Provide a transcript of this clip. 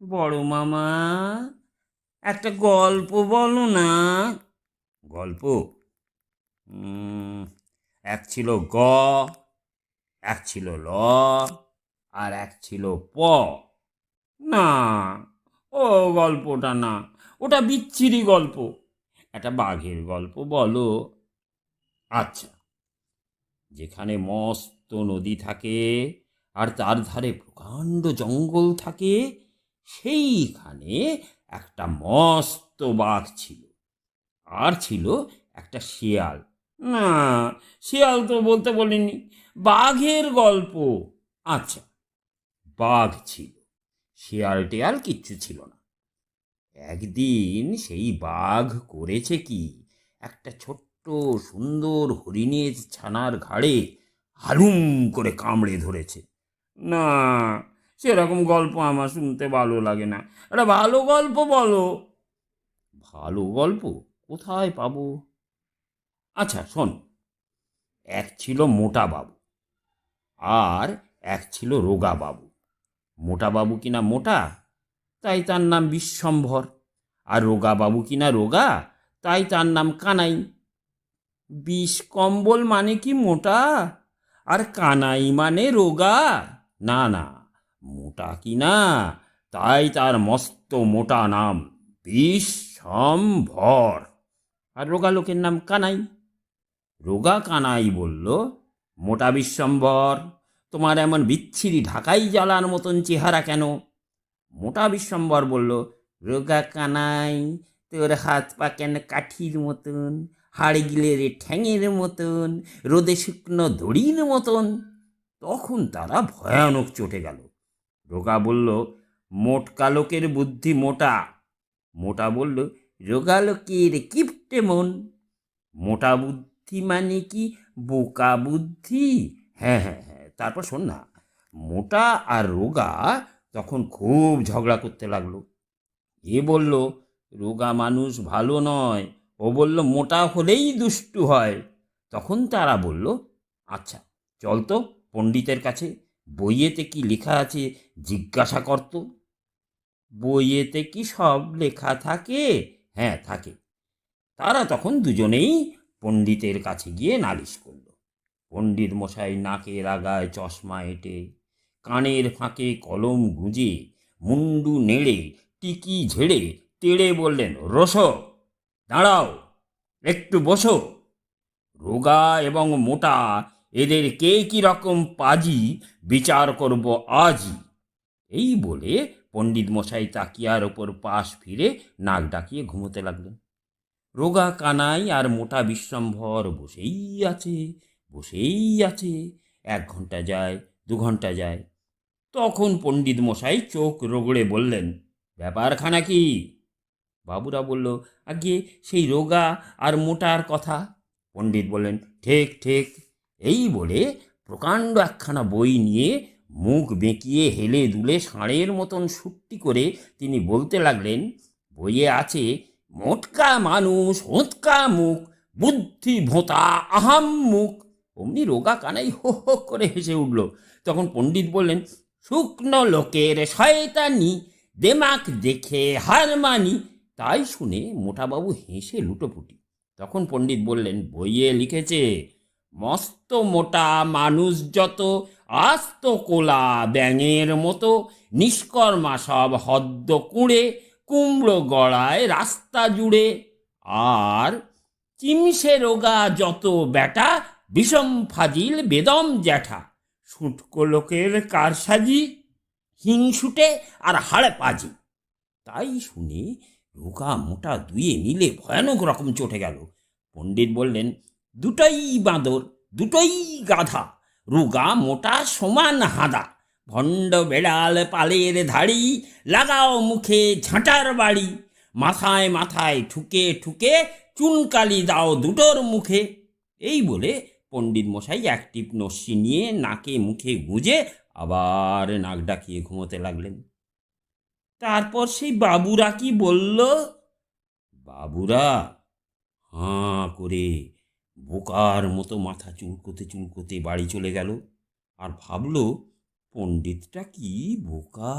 বড় মামা, একটা গল্প বলো না। গল্প? এক ছিল গ, এক ছিল ল, আর এক ছিল প। না, ও গল্পটা না, ওটা বিচ্ছিরি গল্প। একটা বাঘের গল্প বলো। আচ্ছা যেখানে মস্ত নদী থাকে, আর তার ধারে প্রকাণ্ড জঙ্গল থাকে সেইখানে একটা মস্ত বাঘ ছিল। আর ছিল একটা শিয়াল। না, শিয়াল তো বলতে বলিনি, বাঘের গল্প। আচ্ছা বাঘ ছিল। শিয়াল টিয়াল কিচ্ছু ছিল না। একদিন সেই বাঘ করেছে কি, একটা ছোট্ট সুন্দর হরিণের ছানার ঘাড়ে হালুম করে কামড়ে ধরেছে। না সেরকম গল্প আমার শুনতে ভালো লাগে না। একটা ভালো গল্প বলো। ভালো গল্প? কোথায় পাবো? আচ্ছা শোন। এক ছিল মোটা বাবু আর এক ছিল রোগা বাবু। মোটা বাবু কিনা মোটা? তাই তার নাম বিশ্বম্ভর। আর রোগা বাবু কিনা রোগা? তাই তার নাম কানাই। বিষ কম্বল মানে কি মোটা? আর কানাই মানে রোগা? না না। মোটা কি না? তাই তার মস্ত মোটা নাম বিশ্বম্ভর। আর রোগা লোকের নাম কানাই। রোগা কানাই বলল, মোটা বিশ্বম্ভর, তোমার এমন বিচ্ছিরি ঢাকাই জ্বালার মতন চেহারা কেন? মোটা বিশ্বম্বর বলল, রোগা কানাই, তোর হাত পা কেন কাঠির মতন, হাড় গিলের ঠ্যাঙের মতন, রোদে শুকনো দড়ির মতন? তখন তারা ভয়ানক চটে গেল। রোগা বলল মোটকা লোকের বুদ্ধি মোটা। মোটা বলল, রোগা লোকের কিপটে মন। মোটা বুদ্ধি মানে কি? বোকা বুদ্ধি? হ্যাঁ হ্যাঁ হ্যাঁ তারপর শোন না, মোটা আর রোগা তখন খুব ঝগড়া করতে লাগল। এ বলল, রোগা মানুষ ভালো নয়। ও বলল, মোটা হলেই দুষ্টু হয়। তখন তারা বলল আচ্ছা চল তো পণ্ডিতের কাছে বইয়েতে কি লেখা আছে জিজ্ঞাসা করত বইয়েতে কি সব লেখা থাকে? হ্যাঁ থাকে। তারা তখন দুজনেই পণ্ডিতের কাছে গিয়ে নালিশ করল। পণ্ডিত মশাই নাকের আগায় চশমা এঁটে, কানের ফাঁকে কলম গুঁজে, মুন্ডু নেড়ে, টিকি ঝেড়ে তেড়ে বললেন, রসো, দাঁড়াও, একটু বসো। রোগা এবং মোটা এদের কে কি রকম পাজি বিচার করব আজই এই বলে পণ্ডিত মশাই তাকিয়ার ওপর পাশ ফিরে নাক ডাকিয়ে ঘুমোতে লাগলেন। রোগা কানাই আর মোটা বিশ্বম্ভর বসেই আছে বসেই আছে। এক ঘণ্টা যায়, দু ঘণ্টা যায়। তখন পণ্ডিত মশাই চোখ রগড়ে বললেন, ব্যাপারখানা কি? বাবুরা বলল আগে সেই রোগা আর মোটার কথা। পণ্ডিত বললেন, ঠিক ঠিক। এই বলে প্রকাণ্ড একখানা বই নিয়ে মুখ বেঁকিয়ে হেলে দুলে ষাঁড়ের মতন সুট্টি করে তিনি বলতে লাগলেন, বইয়ে আছে, মোটকা মানুষ, হোঁতকা মুখ, বুদ্ধি ভোঁতা, আহাম মুখ। অমনি রোগা কানাই হো হো করে হেসে উঠল। তখন পণ্ডিত বললেন, শুকনো লোকের শয়তানি, দেমাক দেখে হার মানি। তাই শুনে মোটাবাবু হেসে লুটোপুটি। তখন পণ্ডিত বললেন, বইয়ে লিখেছে মস্ত মোটা মানুষ যত, আস্ত কোলা ব্যাঙের মতো, নিষ্কর্মা সব হদ্দ কুঁড়ে, কুমড়ো গড়ায় রাস্তা জুড়ে। আর চিমসে রোগা যত বেটা বিষম ফাজিল বেদম জ্যাঠা। সুটকো লোকের কারসাজি, হিংসুটে আর হাড়ে পাজি। তাই শুনে রোগা মোটা দুয়ে মিলে ভয়ানক রকম চটে গেল। পণ্ডিত বললেন দুটোই বাঁদর, দুটোই গাধা, রোগা মোটা সমান হাদা। ভণ্ড বেড়াল পালের ধাড়ি, লাগাও মুখে ঝাঁটার বাড়ি। মাথায় মাথায় ঠুকে ঠুকে চুনকালি দাও দুটোর মুখে। এই বলে পণ্ডিত মশাই এক টিপ নস্যি নিয়ে নাকে মুখে গুঁজে আবার নাক ডাকিয়ে ঘুমোতে লাগলেন। তারপর সেই বাবুরা কি বলল? বাবুরা, হাঁ করে বোকার মতো মাথা চুলকোতে চুলকোতে বাড়ি চলে গেল। আর ভাবল পণ্ডিতটা কি বোকা?